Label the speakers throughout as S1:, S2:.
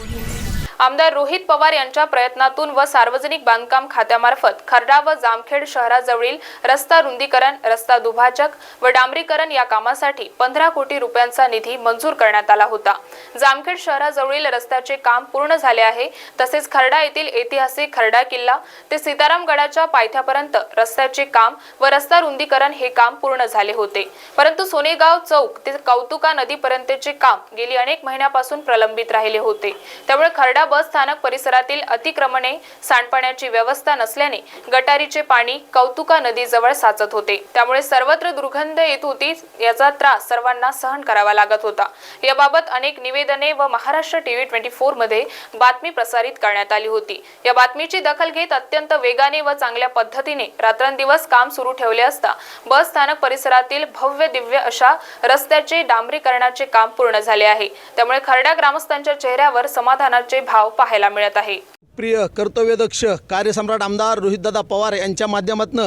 S1: Audio आमदार रोहित पवार यांच्या प्रयत्नातून व सार्वजनिक बांधकाम खात्यामार्फत खर्डा व जामखेड शहराजवळील रस्ता रुंदीकरण रस्ता दुभाजक व डांबरीकरण या कामासाठी पंधरा कोटी रुपयांचा निधी मंजूर करण्यात आला होता. जामखेड शहराजवळील रस्त्याचे काम पूर्ण झाले आहे. तसेच खर्डा येथील ऐतिहासिक खर्डा किल्ला ते सीतारामगडाच्या पायथ्यापर्यंत रस्त्याचे काम व रस्ता रुंदीकरण हे काम पूर्ण झाले होते. परंतु सोनेगाव चौक ते कौतुका नदीपर्यंतचे काम गेली अनेक महिन्यापासून प्रलंबित राहिले होते. त्यामुळे खर्डा बस स्थानक परिसरातील अतिक्रमणे सांडपाण्याची व्यवस्था नसल्याने गटारीचे पाणी कौतुका नदीजवळ साचत होते. त्यामुळे सर्वत्र दुर्गंध येत होती याचा त्रास सर्वांना सहन करावा लागत होता. याबाबत अनेक निवेदने व महाराष्ट्र टीव्ही ट्वेंटी फोरमध्ये बातमी प्रसारित करण्यात आली होती. या बातमीची दखल घेत अत्यंत वेगाने व चांगल्या पद्धतीने रात्रंदिवस काम सुरू ठेवले असता बस स्थानक परिसरातील भव्य दिव्य अशा रस्त्याचे डांबरीकरणाचे काम पूर्ण झाले आहे. त्यामुळे खरड्या ग्रामस्थांच्या चेहऱ्यावर समाधानाचे भाव पाहायला मिळत आहे.
S2: प्रिय कर्तव्यदक्ष कार्यसम्राट आमदार रोहितदादा पवार यांच्या माध्यमातून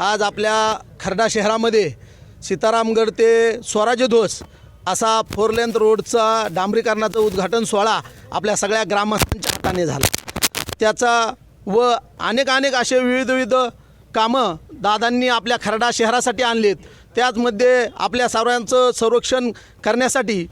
S2: आज आपल्या खर्डा शहरामध्ये सीतारामगड ते स्वराज्य ध्वज असा फोर लेंथ रोडचा डांबरीकरणाचा उद्घाटन सोहळा आपल्या सगळ्या ग्रामस्थांच्या हाताने झाला. त्याचा व अनेक अनेक असे विविध विविध कामं दादांनी आपल्या खर्डा शहरासाठी आणलीत. त्याचमध्ये आपल्या सर्वांचं संरक्षण करण्यासाठी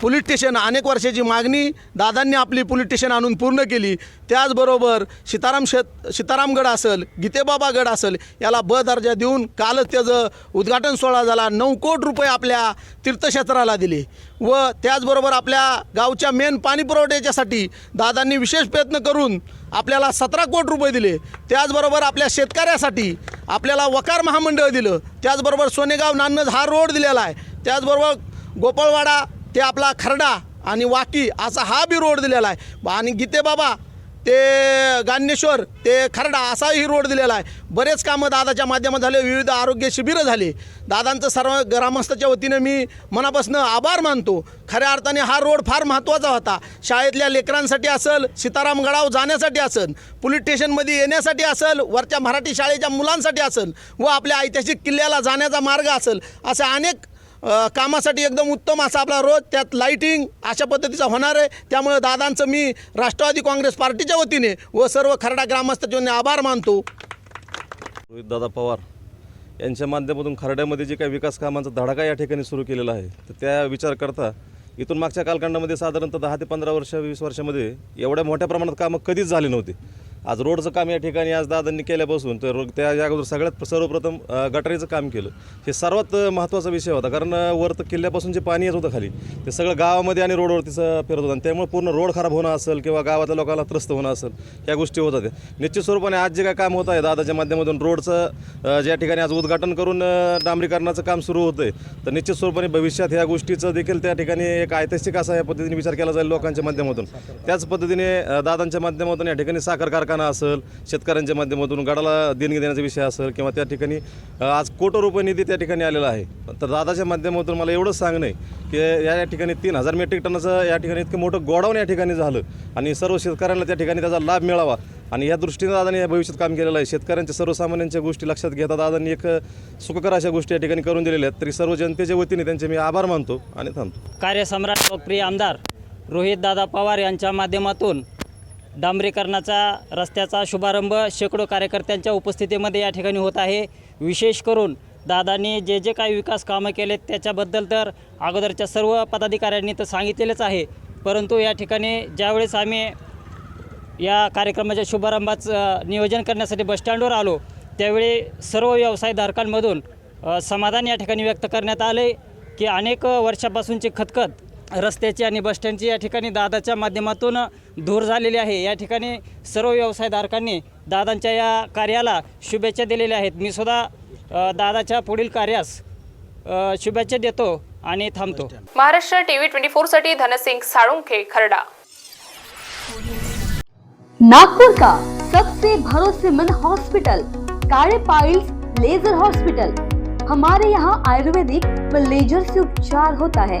S2: पोलीस स्टेशन अनेक वर्षाची मागणी दादांनी आपली पोलीस स्टेशन आणून पूर्ण केली. त्याचबरोबर सीताराम शेत सीतारामगड असेल गीतेबाबागड असेल याला ब दर्जा देऊन कालच त्याचं उद्घाटन सोहळा झाला. नऊ कोट रुपये आपल्या तीर्थक्षेत्राला दिले. व त्याचबरोबर आपल्या गावच्या मेन पाणी पुरवठ्याच्यासाठी दादांनी विशेष प्रयत्न करून आपल्याला सतरा कोट रुपये दिले. त्याचबरोबर आपल्या शेतकऱ्यासाठी आपल्याला वकार महामंडळ दिलं. त्याचबरोबर सोनेगाव नान्नज हा रोड दिलेला आहे. त्याचबरोबर गोपाळवाडा ते आपला खरडा आणि वाकी असा हा बी रोड दिलेला आहे. आणि गीतेबाबा ते गान्नेश्वर ते खरडा असाही रोड दिलेला आहे. बरेच कामं दादाच्या माध्यमात झाले विविध आरोग्य शिबिरं झाली. दादांचं सर्व ग्रामस्थाच्या वतीनं मी मनापासून आभार मानतो. खऱ्या अर्थाने हा रोड फार महत्त्वाचा होता. शाळेतल्या लेकरांसाठी असेल सीतारामगडाव जाण्यासाठी असेल पोलीस स्टेशनमध्ये येण्यासाठी असेल वरच्या मराठी शाळेच्या मुलांसाठी असेल व आपल्या ऐतिहासिक किल्ल्याला जाण्याचा मार्ग असेल असे अनेक कामासाठी एकदम उत्तम असा आपला रोज त्यात लाईटिंग अशा पद्धतीचा होणार आहे. त्यामुळे दादांचं मी राष्ट्रवादी काँग्रेस पार्टीच्या वतीने व सर्व खरडा ग्रामस्थांचे आभार मानतो.
S3: रोहितदादा पवार यांच्या माध्यमातून खरड्यामध्ये जे काही विकास कामांचा धडाका या ठिकाणी सुरू केलेला आहे तर त्या विचार करता इथून मागच्या कालखंडामध्ये साधारणतः दहा ते पंधरा वर्ष वीस वर्षामध्ये एवढ्या मोठ्या प्रमाणात कामं कधीच झाली नव्हती. आज रोडचं काम या ठिकाणी आज दादांनी केल्यापासून तर त्या अगोदर सगळ्यात सर्वप्रथम गटारीचं काम केलं. हे सर्वात महत्त्वाचा विषय होता कारण वर तर किल्ल्यापासून जे पाणी येत होतं खाली ते सगळं गावामध्ये आणि रोडवरतीच फिरत होतं आणि त्यामुळे पूर्ण रोड खराब होणं असेल किंवा गावातल्या लोकांना त्रस्त होणं असेल या गोष्टी होत होत्या. निश्चित स्वरूपाने आज जे काय काम होत आहे दादाच्या माध्यमातून रोडचं ज्या ठिकाणी आज उद्घाटन करून डांबरीकरणाचं काम सुरू होतं आहे तर निश्चित स्वरूपाने भविष्यात ह्या गोष्टीचं देखील त्या ठिकाणी एक ऐतिहासिक असा या पद्धतीने विचार केला जाईल लोकांच्या माध्यमातून. त्याच पद्धतीने दादांच्या माध्यमातून या ठिकाणी साखर कारखाना असेल शेतकऱ्यांच्या माध्यमातून गडाला देणगी देण्याचा विषय असेल किंवा त्या ठिकाणी आज कोटो रुपये निधी त्या ठिकाणी आलेला आहे. तर दादाच्या माध्यमातून मला एवढंच सांगणं आहे की या या ठिकाणी तीन हजार मेट्रिक टनाचं या ठिकाणी इतकं मोठं गोडाऊन या ठिकाणी झालं आणि सर्व शेतकऱ्यांना त्या ठिकाणी त्याचा लाभ मिळावा. आणि या दृष्टीने दादाने या भविष्यात काम केलेलं आहे. शेतकऱ्यांच्या सर्वसामान्यांच्या गोष्टी लक्षात घेता दादांनी एक सुखकर अशा गोष्टी या ठिकाणी करून दिलेल्या आहेत. तरी सर्व जनतेच्या वतीने त्यांचे मी आभार मानतो आणि थांबतो.
S4: कार्यसम्राट लोकप्रिय आमदार रोहित दादा पवार यांच्या माध्यमातून डांबरीकरणाचा रस्त्याचा शुभारंभ शेकडो कार्यकर्त्यांच्या उपस्थितीमध्ये या ठिकाणी होत आहे. विशेष करून दादांनी जे जे काही विकास कामं केलेत त्याच्याबद्दल तर अगोदरच्या सर्व पदाधिकाऱ्यांनी तर सांगितलेलंच आहे. परंतु या ठिकाणी ज्यावेळेस आम्ही या कार्यक्रमाच्या शुभारंभाचं नियोजन करण्यासाठी बसस्टँडवर आलो त्यावेळी सर्व व्यवसायधारकांमधून समाधान या ठिकाणी व्यक्त करण्यात आले की अनेक वर्षापासूनची खतखत रस्त्याची आणि बसस्टँडची या ठिकाणी दादाच्या माध्यमातून दूर झालेली आहे. या ठिकाणी सर्व व्यवसायधारकांनी दादांच्या या कार्याला शुभेच्छा दिलेल्या आहेत. मी सुद्धा दादाच्या पुढील कार्यास शुभेच्छा देतो आणि थांबतो.
S1: महाराष्ट्र टीव्ही ट्वेंटी फोरसाठी धनसिंग साळुंखे खरडा.
S5: नागपुर का? सबसे भरोसेमंद hospital Kale piles laser hospital हमारे यहाँ आयुर्वेदिक व लेजर से उपचार होता है.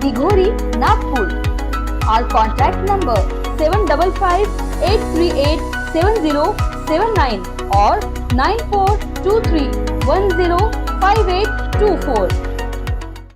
S5: Dighori Nagpur. Our contact number seven double five eight three eight seven zero seven nine और nine four two three one zero five eight two four